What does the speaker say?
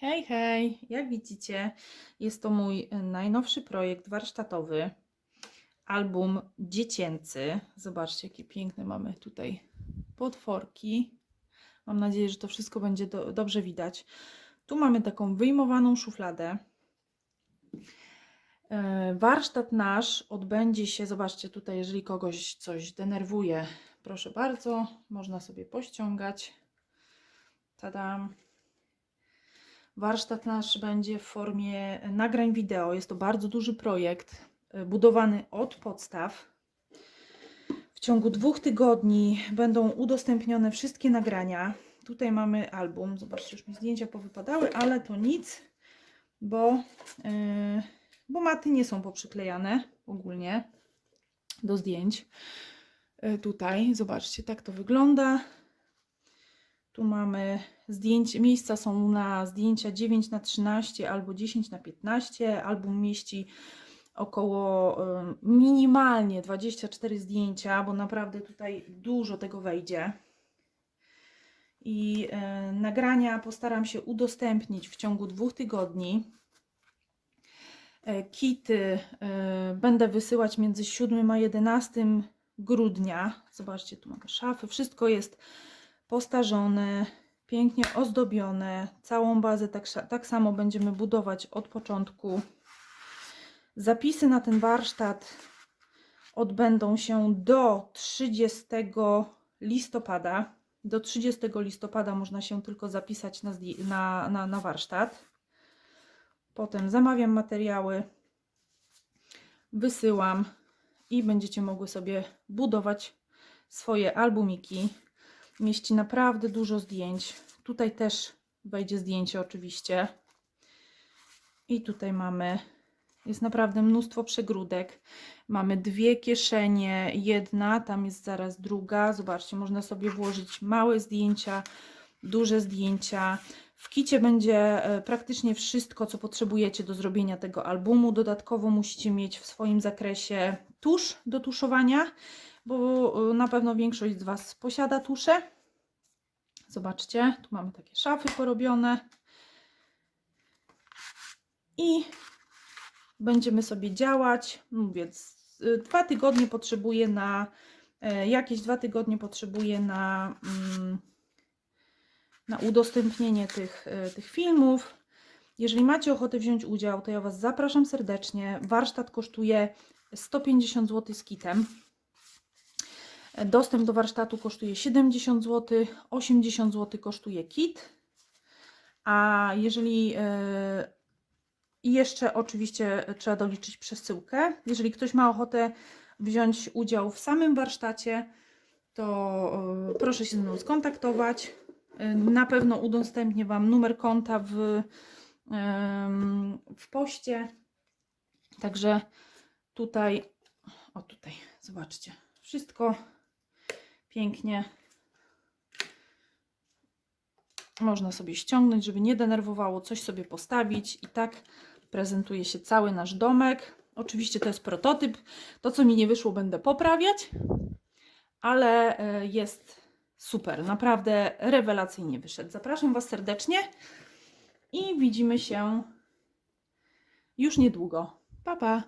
Hej, hej! Jak widzicie, jest to mój e, najnowszy projekt warsztatowy. Album dziecięcy. Zobaczcie, jakie piękne mamy tutaj potworki. Mam nadzieję, że to wszystko będzie do, dobrze widać. Tu mamy taką wyjmowaną szufladę. E, Warsztat nasz odbędzie się, zobaczcie tutaj, jeżeli kogoś coś denerwuje, proszę bardzo, można sobie pościągać. Tadam. Warsztat nasz będzie w formie nagrań wideo. Jest to bardzo duży projekt, y, budowany od podstaw. W ciągu dwóch tygodni będą udostępnione wszystkie nagrania. Tutaj mamy album. Zobaczcie, już mi zdjęcia powypadały, ale to nic, bo, yy, bo maty nie są poprzyklejane ogólnie do zdjęć. Yy, tutaj, zobaczcie, tak to wygląda. Tu mamy zdjęcie, miejsca są na zdjęcia 9 na 13 albo 10 na 15. Album mieści około minimalnie 24 zdjęcia, bo naprawdę tutaj dużo tego wejdzie. I y, nagrania postaram się udostępnić w ciągu dwóch tygodni. E, Kity y, będę wysyłać między 7 a 11 grudnia. Zobaczcie, tu mamy szafy. Wszystko jest postarzone, pięknie ozdobione. Całą bazę tak, tak samo będziemy budować od początku. Zapisy na ten warsztat odbędą się do 30 listopada. Do 30 listopada można się tylko zapisać na, na, na, na warsztat. Potem zamawiam materiały, wysyłam i będziecie mogły sobie budować swoje albumiki mieści naprawdę dużo zdjęć. Tutaj też wejdzie zdjęcie oczywiście. I tutaj mamy, jest naprawdę mnóstwo przegródek. Mamy dwie kieszenie, jedna, tam jest zaraz druga. Zobaczcie, można sobie włożyć małe zdjęcia, duże zdjęcia. W kicie będzie e, praktycznie wszystko, co potrzebujecie do zrobienia tego albumu. Dodatkowo musicie mieć w swoim zakresie tusz do tuszowania, bo e, na pewno większość z Was posiada tusze. Zobaczcie, tu mamy takie szafy porobione. I będziemy sobie działać. Mówię, z- y, dwa tygodnie potrzebuję na, e, jakieś dwa tygodnie potrzebuję na, mm, na udostępnienie tych, e, tych filmów. Jeżeli macie ochotę wziąć udział, to ja Was zapraszam serdecznie. Warsztat kosztuje 150 zł z kitem. Dostęp do warsztatu kosztuje 70 zł, 80 zł kosztuje kit. A jeżeli e, i jeszcze oczywiście trzeba doliczyć przesyłkę. Jeżeli ktoś ma ochotę wziąć udział w samym warsztacie, to e, proszę się ze mną skontaktować. E, Na pewno udostępnię Wam numer konta w, w poście. Także tutaj, o tutaj, zobaczcie, wszystko pięknie można sobie ściągnąć, żeby nie denerwowało, coś sobie postawić i tak prezentuje się cały nasz domek. Oczywiście to jest prototyp. To, co mi nie wyszło, będę poprawiać, ale e, jest super. Naprawdę rewelacyjnie wyszedł. Zapraszam Was serdecznie i widzimy się już niedługo. Pa, pa!